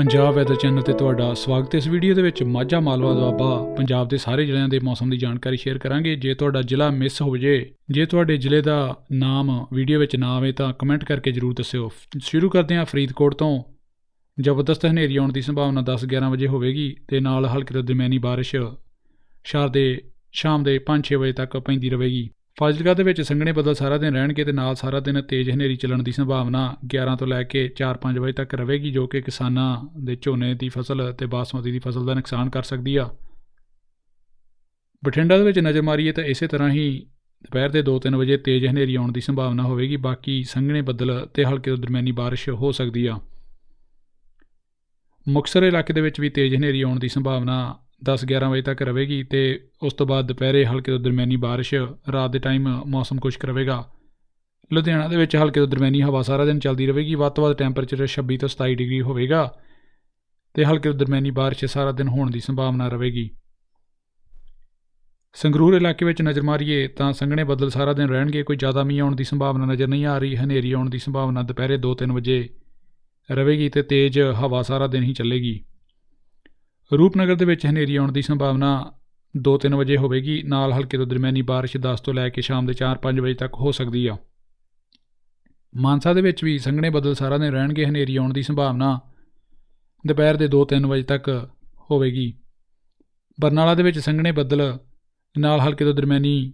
Punjab weather channel ਤੇ ਤੁਹਾਡਾ ਸਵਾਗਤ ਹੈ। ਇਸ ਵੀਡੀਓ ਦੇ ਵਿੱਚ ਮਾਝਾ ਮਾਲਵਾ ਦੁਆਬਾ ਪੰਜਾਬ ਦੇ ਸਾਰੇ ਜ਼ਿਲ੍ਹਿਆਂ ਦੇ ਮੌਸਮ ਦੀ ਜਾਣਕਾਰੀ ਸ਼ੇਅਰ ਕਰਾਂਗੇ। ਜੇ ਤੁਹਾਡਾ ਜ਼ਿਲ੍ਹਾ ਮਿਸ ਹੋ ਜੇ ਜੇ ਤੁਹਾਡੇ ਜ਼ਿਲ੍ਹੇ ਦਾ ਨਾਮ ਵੀਡੀਓ ਵਿੱਚ ਨਾ ਆਵੇ ਤਾਂ ਕਮੈਂਟ ਕਰਕੇ ਜਰੂਰ ਦੱਸਿਓ। ਸ਼ੁਰੂ ਕਰਦੇ ਹਾਂ ਫਰੀਦਕੋਟ ਤੋਂ। ਜ਼ਬਰਦਸਤ ਹਨੇਰੀ ਆਉਣ ਦੀ ਸੰਭਾਵਨਾ 10-11 ਵਜੇ ਹੋਵੇਗੀ ਤੇ ਨਾਲ ਹਲਕੀ ਤੋਂ ਦਰਮਿਆਨੀ ਬਾਰਿਸ਼ ਸ਼ਾਰ ਦੇ ਸ਼ਾਮ ਦੇ 5-6 ਵਜੇ ਤੱਕ ਪੈਂਦੀ ਰਹੇਗੀ। ਫਾਜ਼ਿਲਕਾ ਦੇ ਵਿੱਚ ਸੰਘਣੇ ਬੱਦਲ ਸਾਰਾ ਦਿਨ ਰਹਿਣਗੇ ਤੇ ਨਾਲ ਸਾਰਾ ਦਿਨ ਤੇਜ਼ ਹਨੇਰੀ ਚੱਲਣ ਦੀ ਸੰਭਾਵਨਾ 11 ਤੋਂ ਲੈ ਕੇ 4-5 ਵਜੇ ਤੱਕ ਰਹੇਗੀ, ਜੋ ਕਿ ਕਿਸਾਨਾਂ ਦੇ ਝੋਨੇ ਦੀ ਫਸਲ ਤੇ ਬਾਸਮਤੀ ਦੀ ਫਸਲ ਦਾ ਨੁਕਸਾਨ ਕਰ ਸਕਦੀ ਆ। ਬਠਿੰਡਾ ਦੇ ਵਿੱਚ ਨਜ਼ਰ ਮਾਰੀਏ ਤਾਂ ਇਸੇ ਤਰ੍ਹਾਂ ਹੀ ਦੁਪਹਿਰ ਦੇ 2-3 ਵਜੇ ਤੇਜ਼ ਹਨੇਰੀ ਆਉਣ ਦੀ ਸੰਭਾਵਨਾ ਹੋਵੇਗੀ, ਬਾਕੀ ਸੰਘਣੇ ਬੱਦਲ ਤੇ ਹਲਕੇ ਤੋਂ ਦਰਮਿਆਨੀ ਬਾਰਿਸ਼ ਹੋ ਸਕਦੀ ਆ। ਮੁਕਤਸਰ ਇਲਾਕੇ ਦੇ ਵਿੱਚ ਵੀ ਤੇਜ਼ ਹਨੇਰੀ ਆਉਣ ਦੀ ਸੰਭਾਵਨਾ 10-11 ਵਜੇ ਤੱਕ ਰਹੇਗੀ ਤੇ ਉਸ ਤੋਂ ਬਾਅਦ ਦੁਪਹਿਰੇ ਹਲਕੇ ਤੋਂ ਦਰਮਿਆਨੀ ਬਾਰਿਸ਼, ਰਾਤ ਦੇ ਟਾਈਮ ਮੌਸਮ ਖੁਸ਼ਕ ਰਹੇਗਾ। ਲੁਧਿਆਣਾ ਦੇ ਵਿੱਚ ਹਲਕੇ ਤੋਂ ਦਰਮਿਆਨੀ ਹਵਾ ਸਾਰਾ ਦਿਨ ਚੱਲਦੀ ਰਹੇਗੀ, ਵੱਧ ਤੋਂ ਵੱਧ ਟੈਂਪਰੇਚਰ 26 ਤੋਂ 27 ਡਿਗਰੀ ਹੋਵੇਗਾ ਤੇ ਹਲਕੇ ਤੋਂ ਦਰਮਿਆਨੀ ਬਾਰਿਸ਼ ਸਾਰਾ ਦਿਨ ਹੋਣ ਦੀ ਸੰਭਾਵਨਾ ਰਹੇਗੀ। ਸੰਗਰੂਰ ਇਲਾਕੇ ਵਿੱਚ ਨਜ਼ਰ ਮਾਰੀਏ ਤਾਂ ਸੰਘਣੇ ਬੱਦਲ ਸਾਰਾ ਦਿਨ ਰਹਿਣਗੇ, ਕੋਈ ਜ਼ਿਆਦਾ ਮੀਂਹ ਆਉਣ ਦੀ ਸੰਭਾਵਨਾ ਨਜ਼ਰ ਨਹੀਂ ਆ ਰਹੀ, ਹਨੇਰੀ ਆਉਣ ਦੀ ਸੰਭਾਵਨਾ ਦੁਪਹਿਰੇ 2-3 ਵਜੇ ਰਹੇਗੀ ਤੇ ਤੇਜ਼ ਹਵਾ ਸਾਰਾ ਦਿਨ ਹੀ ਚੱਲੇਗੀ। ਰੂਪਨਗਰ ਦੇ ਵਿੱਚ ਹਨੇਰੀ ਆਉਣ ਦੀ ਸੰਭਾਵਨਾ 2-3 ਵਜੇ ਹੋਵੇਗੀ। ਨਾਲ ਹਲਕੇ ਤੋਂ ਦਰਮਿਆਨੀ ਬਾਰਿਸ਼ 10 ਤੋਂ ਲੈ ਕੇ ਸ਼ਾਮ ਦੇ 4-5 ਵਜੇ ਤੱਕ ਹੋ ਸਕਦੀ ਆ। ਮਾਨਸਾ ਦੇ ਵਿੱਚ ਵੀ ਸੰਘਣੇ ਬੱਦਲ ਸਾਰਾ ਦਿਨ ਰਹਿਣਗੇ। ਹਨੇਰੀ ਆਉਣ ਦੀ ਸੰਭਾਵਨਾ ਦੁਪਹਿਰ ਦੇ 2-3 ਵਜੇ ਤੱਕ ਹੋਵੇਗੀ। ਬਰਨਾਲਾ ਦੇ ਵਿੱਚ ਸੰਘਣੇ ਬੱਦਲ, ਨਾਲ ਹਲਕੇ ਤੋਂ ਦਰਮਿਆਨੀ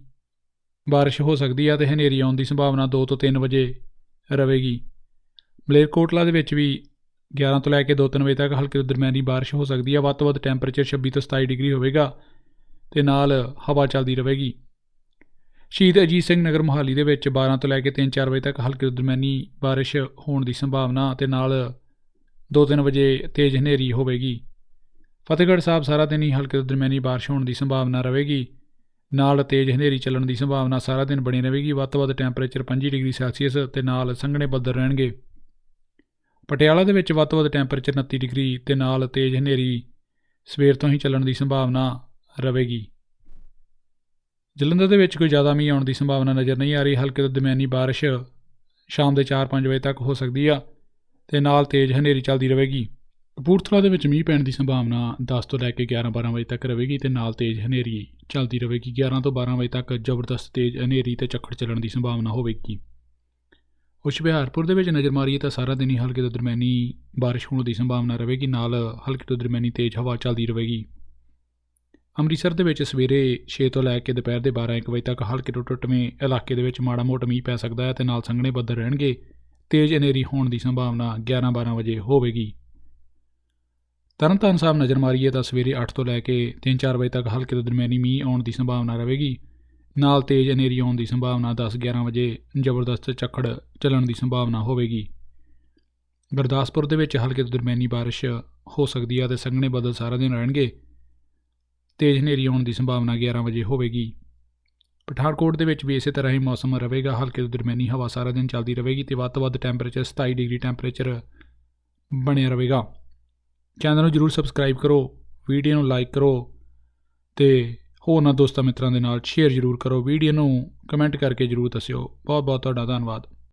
ਬਾਰਿਸ਼ ਹੋ ਸਕਦੀ ਆ ਤੇ ਹਨੇਰੀ ਆਉਣ ਦੀ ਸੰਭਾਵਨਾ 2 ਤੋਂ 3 ਵਜੇ ਰਹੇਗੀ। ਮਲੇਰਕੋਟਲਾ ਦੇ ਵਿੱਚ ਵੀ 11 ਤੋਂ ਲੈ ਕੇ 2-3 ਵਜੇ ਤੱਕ ਹਲਕੀ ਤੋਂ ਦਰਮਿਆਨੀ ਬਾਰਿਸ਼ ਹੋ ਸਕਦੀ ਹੈ। ਵੱਧ ਤੋਂ ਵੱਧ ਟੈਂਪਰੇਚਰ 26 ਤੋਂ 27 ਡਿਗਰੀ ਹੋਵੇਗਾ ਤੇ ਨਾਲ ਹਵਾ ਚੱਲਦੀ ਰਹੇਗੀ। ਸ਼ਹੀਦ ਅਜੀਤ ਸਿੰਘ ਨਗਰ ਮੁਹਾਲੀ ਦੇ ਵਿੱਚ 12 ਤੋਂ ਲੈ ਕੇ 3-4 ਵਜੇ ਤੱਕ ਹਲਕੀ ਤੋਂ ਦਰਮਿਆਨੀ ਬਾਰਿਸ਼ ਹੋਣ ਦੀ ਸੰਭਾਵਨਾ ਤੇ ਨਾਲ 2-3 ਵਜੇ ਤੇਜ਼ ਹਨੇਰੀ ਹੋਵੇਗੀ। ਫਤਿਹਗੜ੍ਹ ਸਾਹਿਬ ਸਾਰਾ ਦਿਨ ਹੀ ਹਲਕੀ ਤੋਂ ਦਰਮਿਆਨੀ ਬਾਰਿਸ਼ ਹੋਣ ਦੀ ਸੰਭਾਵਨਾ ਰਹੇਗੀ। ਨਾਲ ਤੇਜ਼ ਹਨੇਰੀ ਚੱਲਣ ਦੀ ਸੰਭਾਵਨਾ ਸਾਰਾ ਦਿਨ ਬਣੀ ਰਹੇਗੀ। ਵੱਧ ਤੋਂ ਵੱਧ ਟੈਂਪਰੇਚਰ 25 ਡਿਗਰੀ ਸੈਲਸੀਅਸ ਤੇ ਨਾਲ ਸੰਘਣੇ ਬੱਦਲ ਰਹਿਣਗੇ। ਪਟਿਆਲਾ ਦੇ ਵਿੱਚ ਵੱਧ ਤੋਂ ਵੱਧ ਟੈਂਪਰੇਚਰ 29 ਡਿਗਰੀ ਤੇ ਨਾਲ ਤੇਜ਼ ਹਨੇਰੀ ਸਵੇਰ ਤੋਂ ਹੀ ਚੱਲਣ ਦੀ ਸੰਭਾਵਨਾ ਰਹੇਗੀ। ਜਲੰਧਰ ਦੇ ਵਿੱਚ ਕੋਈ ਜ਼ਿਆਦਾ ਮੀਂਹ ਆਉਣ ਦੀ ਸੰਭਾਵਨਾ ਨਜ਼ਰ ਨਹੀਂ ਆ ਰਹੀ। ਹਲਕੇ ਤੋਂ ਦਰਮਿਆਨੀ ਬਾਰਿਸ਼ ਸ਼ਾਮ ਦੇ 4-5 ਵਜੇ ਤੱਕ ਹੋ ਸਕਦੀ ਆ ਤੇ ਨਾਲ ਤੇਜ਼ ਹਨੇਰੀ ਚੱਲਦੀ ਰਹੇਗੀ। ਕਪੂਰਥਲਾ ਦੇ ਵਿੱਚ ਮੀਂਹ ਪੈਣ ਦੀ ਸੰਭਾਵਨਾ 10 ਤੋਂ ਲੈ ਕੇ 11-12 ਵਜੇ ਤੱਕ ਰਹੇਗੀ ਤੇ ਨਾਲ ਤੇਜ਼ ਹਨੇਰੀ ਚੱਲਦੀ ਰਹੇਗੀ। 11 ਤੋਂ 12 ਵਜੇ ਤੱਕ ਜ਼ਬਰਦਸਤ ਤੇਜ਼ ਹਨੇਰੀ ਤੇ ਝੱਖੜ ਚੱਲਣ ਦੀ ਸੰਭਾਵਨਾ ਹੋਵੇਗੀ। ਹੁਸ਼ਿਆਰਪੁਰ ਦੇ ਵਿੱਚ ਨਜ਼ਰ ਮਾਰੀਏ ਤਾਂ ਸਾਰਾ ਦਿਨ ਹੀ ਹਲਕੇ ਤੋਂ ਦਰਮਿਆਨੀ ਬਾਰਿਸ਼ ਹੋਣ ਦੀ ਸੰਭਾਵਨਾ ਰਹੇਗੀ, ਨਾਲ ਹਲਕੀ ਤੋਂ ਦਰਮਿਆਨੀ ਤੇਜ਼ ਹਵਾ ਚੱਲਦੀ ਰਹੇਗੀ। ਅੰਮ੍ਰਿਤਸਰ ਦੇ ਵਿੱਚ ਸਵੇਰੇ 6 ਤੋਂ ਲੈ ਕੇ ਦੁਪਹਿਰ ਦੇ 12-1 ਵਜੇ ਤੱਕ ਹਲਕੇ ਤੋਂ ਟੁੱਟਵੇਂ ਇਲਾਕੇ ਦੇ ਵਿੱਚ ਮਾੜਾ ਮੋਟਾ ਮੀਂਹ ਪੈ ਸਕਦਾ ਹੈ ਤੇ ਨਾਲ ਸੰਘਣੇ ਬੱਦਲ ਰਹਿਣਗੇ। ਤੇਜ਼ ਹਨੇਰੀ ਹੋਣ ਦੀ ਸੰਭਾਵਨਾ 11-12 ਵਜੇ ਹੋਵੇਗੀ। ਤਰਨਤਾਰਨ ਸਾਹਿਬ ਨਜ਼ਰ ਮਾਰੀਏ ਤਾਂ ਸਵੇਰੇ 8 ਤੋਂ ਲੈ ਕੇ 3-4 ਵਜੇ ਤੱਕ ਹਲਕੇ ਤੋਂ ਦਰਮਿਆਨੀ ਮੀਂਹ ਆਉਣ ਦੀ ਸੰਭਾਵਨਾ ਰਹੇਗੀ। ਨਾਲ ਤੇਜ਼ ਹਨੇਰੀ ਆਉਣ ਦੀ ਸੰਭਾਵਨਾ 10-11 ਵਜੇ ਜ਼ਬਰਦਸਤ ਝੱਖੜ ਚੱਲਣ ਦੀ ਸੰਭਾਵਨਾ ਹੋਵੇਗੀ। ਗੁਰਦਾਸਪੁਰ ਦੇ ਵਿੱਚ ਹਲਕੇ ਤੋਂ ਦਰਮਿਆਨੀ ਬਾਰਿਸ਼ ਹੋ ਸਕਦੀ ਹੈ ਤੇ ਸੰਘਣੇ ਬੱਦਲ ਸਾਰਾ ਦਿਨ ਰਹਿਣਗੇ। ਤੇਜ਼ ਹਨੇਰੀ ਆਉਣ ਦੀ ਸੰਭਾਵਨਾ 11 ਵਜੇ ਹੋਵੇਗੀ। ਪਠਾਨਕੋਟ ਦੇ ਵਿੱਚ ਵੀ ਇਸੇ ਤਰ੍ਹਾਂ ਹੀ ਮੌਸਮ ਰਹੇਗਾ। ਹਲਕੇ ਤੋਂ ਦਰਮਿਆਨੀ ਹਵਾ ਸਾਰਾ ਦਿਨ ਚੱਲਦੀ ਰਹੇਗੀ ਤੇ ਵੱਧ ਤੋਂ ਵੱਧ ਟੈਂਪਰੇਚਰ 27 ਡਿਗਰੀ ਟੈਂਪਰੇਚਰ ਬਣਿਆ ਰਹੇਗਾ। ਚੈਨਲ ਨੂੰ ਜਰੂਰ ਸਬਸਕ੍ਰਾਈਬ ਕਰੋ ਵੀਡੀਓ ਨੂੰ ਲਾਈਕ ਕਰੋ ਤੇ ਹੋਰਨਾਂ ਦੋਸਤਾਂ ਮਿੱਤਰਾਂ ਦੇ ਨਾਲ ਸ਼ੇਅਰ ਜ਼ਰੂਰ ਕਰੋ ਵੀਡੀਓ ਨੂੰ। ਕਮੈਂਟ ਕਰਕੇ ਜ਼ਰੂਰ ਦੱਸਿਓ। ਬਹੁਤ ਬਹੁਤ ਤੁਹਾਡਾ ਧੰਨਵਾਦ।